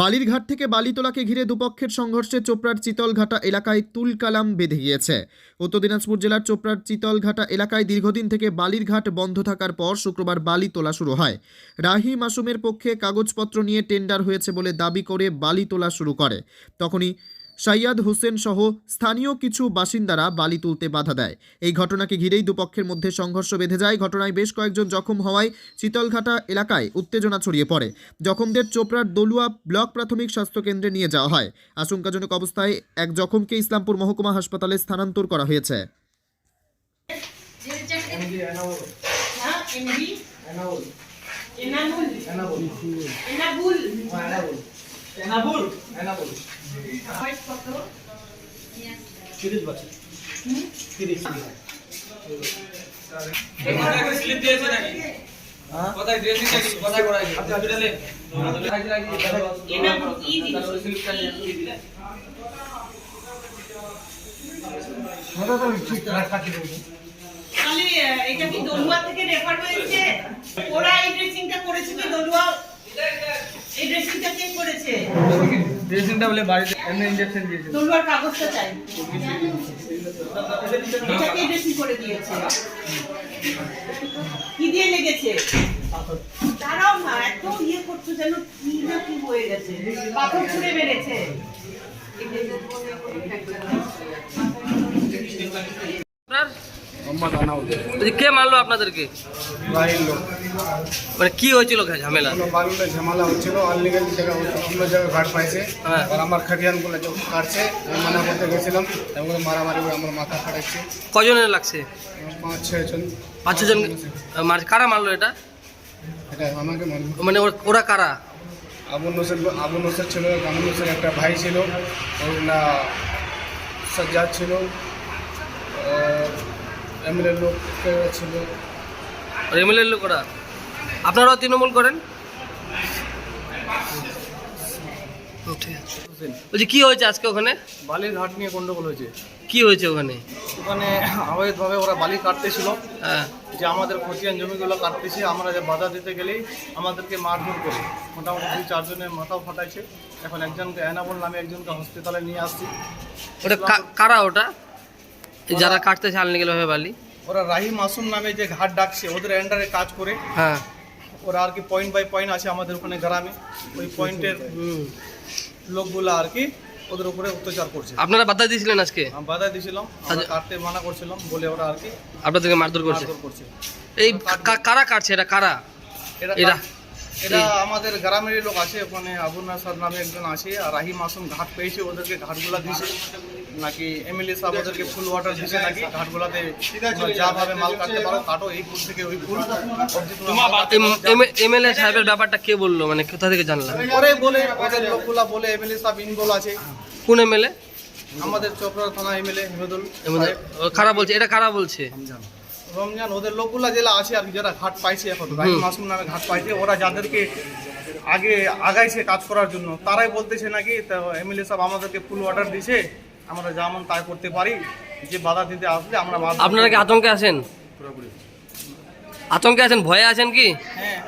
বালিরঘাট থেকে বালিতোলাকে ঘিরে দুপক্ষের সংঘর্ষে চোপড়ার চিতলঘাটা এলাকায় তুলকালাম বেঁধে গিয়েছে। উত্তর দিনাজপুর জেলার চোপড়ার চিতলঘাটা এলাকায় দীর্ঘদিন থেকে বালিরঘাট বন্ধ থাকার পর শুক্রবার বালি তোলা শুরু হয়। রাহি মাসুমের পক্ষে কাগজপত্র নিয়ে টেন্ডার হয়েছে বলে দাবি করে বালি তোলা শুরু করে। তখনই সাইয়াদ হোসেন সহ স্থানীয় কিছু বাসিন্দারা বালি তুলতে বাধা দেয়। এই ঘটনাকে ঘিরেই দুপক্ষের মধ্যে সংঘর্ষ বেঁধে যায়। ঘটনায় বেশ কয়েকজন জখম হওয়ায় চিতলঘাটা এলাকায় উত্তেজনা ছড়িয়ে পড়ে। জখমদের চোপড়ার দলুয়া ব্লক প্রাথমিক স্বাস্থ্য কেন্দ্রে নিয়ে যাওয়া হয়। আশঙ্কাজনক অবস্থায় এক জখমকে ইসলামপুর মহকুমা হাসপাতালে স্থানান্তর করা হয়েছে। হ্যাঁ এমবি এনাবুল। এনাবুল। কত? এনাবুল কি জিনিস? এটা কি দলুয়া থেকে রেফার হয়েছে? ওরা এই ড্রেসিংটা করেছে কি দলুয়া ড্রেসিংটা কে করেছে? ড্রেসিংটা বলে বাড়িতে এমনি ইঞ্জেকশন দিয়েছিল দলুয়ার কাগজটা চাই। এটা কে ড্রেসিং করে দিয়েছে? কি দিয়ে লেগেছে? দাঁড়াও না এত ইয়ে করছ যেন কি না কি হয়ে গেছে। পাথর ছুঁড়ে মেরেছে। আপনার কে মারলো আপনাদেরকে? বাড়ির লোক মানে কি হয়েছিল ঝামেলা? বালুতে ঝামেলা হচ্ছিল আনলিগাল জায়গা অন্য জায়গায় ঘাট পাইছে হ্যাঁ। আর আমার খাটিয়ানগুলো যে কাটছে আমি মানা করতে গেছিলাম মারামারি করে আমার মাথা ফাটাচ্ছে। কজনের লাগছে? পাঁচ ছয় জন। পাঁচ ছজন মার কারা মারলো এটা? এটা আমাকে মারলো। মানে ওর- কারা? আবু নসর আবু নসর ছিল আবু নসর একটা ভাই ছিল ওর না সজ্জাদ ছিল এমএলএ লোক ছিল? এমএলএ লোক ওরা? আপনারাও তৃণমূল করেন? ও, ঠিক আছে। বলছি কি হয়েছে আজকে ওখানে? বালির ঘাট নিয়ে গন্ডগোল হয়েছে। কি হয়েছে ওখানে? ওখানে অবৈধভাবে ওরা বালি কাটতেছিল। হ্যাঁ। যে আমাদের খতিয়ান জমিগুলো কাটতেছে আমরা যে বাধা দিতে গেলেই আমাদেরকে মারধর করে। মোটামুটি দুই চারজনের মাথাও ফাটাইছে। এখন একজনকে এনাবল নামে একজনকে হসপিটালে নিয়ে আসছি। ওটা কারা ওটা? যারা কাটতে চালনি গেল ভাবে বালি? ওরা রাহি মাসুম নামে যে ঘাট ডাকছে ওদের অ্যান্ডারে কাজ করে। হ্যাঁ। ওরা আর কি পয়েন্ট বাই পয়েন্ট আছে আমাদের ওখানে গ্রামে। ওই পয়েন্টের লোকগুলো আর কি ওদের উপরে অত্যাচার করছে। আপনারা বাধা দিয়েছিলেন আজকে? আমি বাধা দিয়েছিলাম। আচ্ছা। কাটতে মানা করছিলাম বলে ওরা আর কি আপনাদেরকে মারধর করছে? করছে। এই কারা কাটছে? এটা কারা? এরা এরা আমাদের গ্রামেরই লোক আছে ওখানে আবুল নাসার নামে একজন আছে আর রাহি মাসুম ঘাট পেয়েছে ওদেরকে ঘাটগুলা দিছে নাকি এমএলএ সাহেব ওদেরকে ফুল ওয়াটার দিছে নাকি ঘাটগুলাতে তোমরা যা ভাবে মাল কাটতে পারো কাটো এই ফুল থেকে ওই ফুল এমএলএ সাহেবের ব্যাপারটা কে বলল মানে কোথা থেকে জানলাম পরে বলে ওদের লোকগুলা বলে এমএলএ সাহেব ইনভলভ আছে। কোন এমএলএ? আমাদের চোপড়া থানা এমএলএ হেমদুল খারাপ বলছে এটা খারাপ বলছে? রমজান ওদের লোকগুলা জেলা আছে আর কি যারা ঘাট পাইছে এখন মাসুম নামে ঘাট পাইছে ওরা যাদেরকে আগে আগাইছে কাজ করার জন্য তারাই বলতেছে নাকি এমএলএ সাহেব আমাদেরকে ফুল অর্ডার দিছে আমরা যেমন তাই করতে পারি যে বাধা দিতে আসলে আমরা আপনারা কি আতঙ্কে আছেন? আতঙ্কে আছেন? ভয়ে আছেন কি? হ্যাঁ।